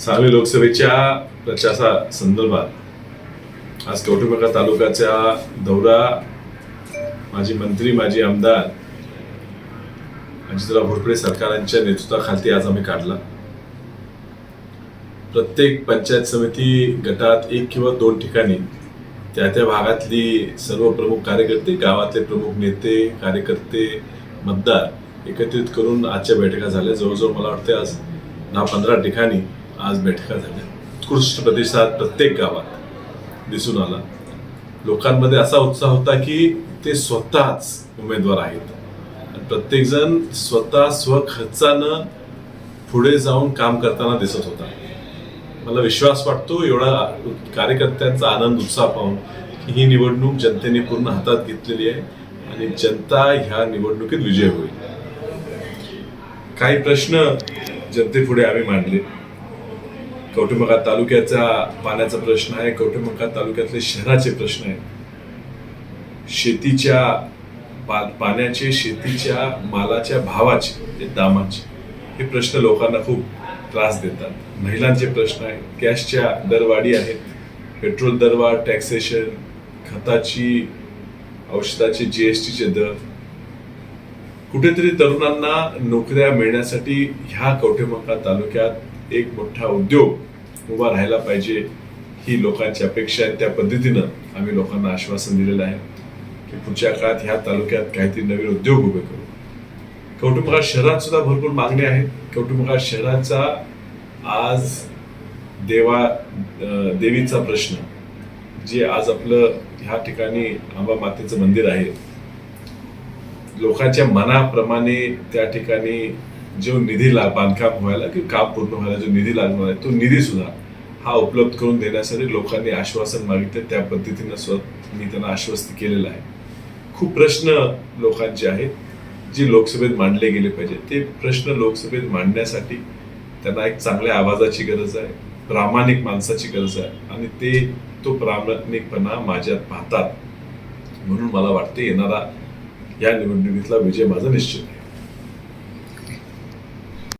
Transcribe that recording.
सांगली लोकसभेच्या प्रचारा संदर्भात आज कवठेमंकाळ तालुक्याचा दौरा माजी मंत्री माजी आमदार अजितराव घोरपडे सरकारांच्या नेतृत्वाखाली आज आम्ही काढला. प्रत्येक पंचायत समिती गटात एक किंवा दोन ठिकाणी त्या त्या भागातली सर्व प्रमुख कार्यकर्ते गावातले प्रमुख नेते कार्यकर्ते मतदार एकत्रित करून आजच्या बैठका झाल्या. जवळजवळ मला वाटते आज दहा पंधरा ठिकाणी आज बैठका झाल्या. उत्कृष्ट प्रतिसाद प्रत्येक गावात दिसून आला. लोकांमध्ये असा उत्साह होता की ते स्वतःच उमेदवार आहेत. प्रत्येकजण स्वतः स्वखर्चानं पुढे जाऊन काम करताना दिसत होता. मला विश्वास वाटतो एवढा कार्यकर्त्यांचा आनंद उत्साह पाहून की ही निवडणूक जनतेने पूर्ण हातात घेतलेली आहे आणि जनता ह्या निवडणुकीत विजय होईल. काही प्रश्न जनतेपुढे आम्ही मांडले. कवठेमंकाळ तालुक्याचा पाण्याचा प्रश्न आहे कवठेमंकाळ तालुक्यातले शहराचे प्रश्न आहे शेतीच्या पा पाण्याचे शेतीच्या मालाच्या भावाचे दामाचे हे प्रश्न लोकांना खूप त्रास देतात. महिलांचे प्रश्न आहेत गॅसच्या दरवाढी आहेत पेट्रोल दरवाढ टॅक्सेशन खताची औषधाचे जी एस टीचे दर. कुठेतरी तरुणांना नोकऱ्या मिळण्यासाठी ह्या कवठेमंकाळ तालुक्यात एक मोठा उद्योग उभा राहायला पाहिजे ही लोकांची अपेक्षा आहे. त्या पद्धतीनं आम्ही लोकांना आश्वासन दिलेलं आहे की पुढच्या काळात ह्या तालुक्यात काहीतरी नवीन उद्योग उभे करू. कौटुंबकार शहरात सुद्धा भरपूर मागणी आहे कौटुंबकार शहराचा आज देवा देवीचा प्रश्न जे आज आपलं ह्या ठिकाणी अंबा मातेचं मंदिर आहे. लोकांच्या मनाप्रमाणे त्या ठिकाणी जो निधी लाग बांधकाम व्हायला किंवा काम पूर्ण व्हायला जो निधी लागणार आहे तो निधी सुद्धा हा उपलब्ध करून देण्यासाठी लोकांनी आश्वासन मागितलं. त्या पद्धतीनं स्व मी त्यांना आश्वस्त केलेलं आहे. खूप प्रश्न लोकांचे आहेत. जे लोकसभेत मांडले गेले पाहिजे ते प्रश्न लोकसभेत मांडण्यासाठी त्यांना एक चांगल्या आवाजाची गरज आहे प्रामाणिक माणसाची गरज आहे आणि ते तो प्रामाणिकपणा माझ्यात पाहतात. म्हणून मला वाटते येणारा या निवडणुकीतला विजय माझा निश्चित आहे.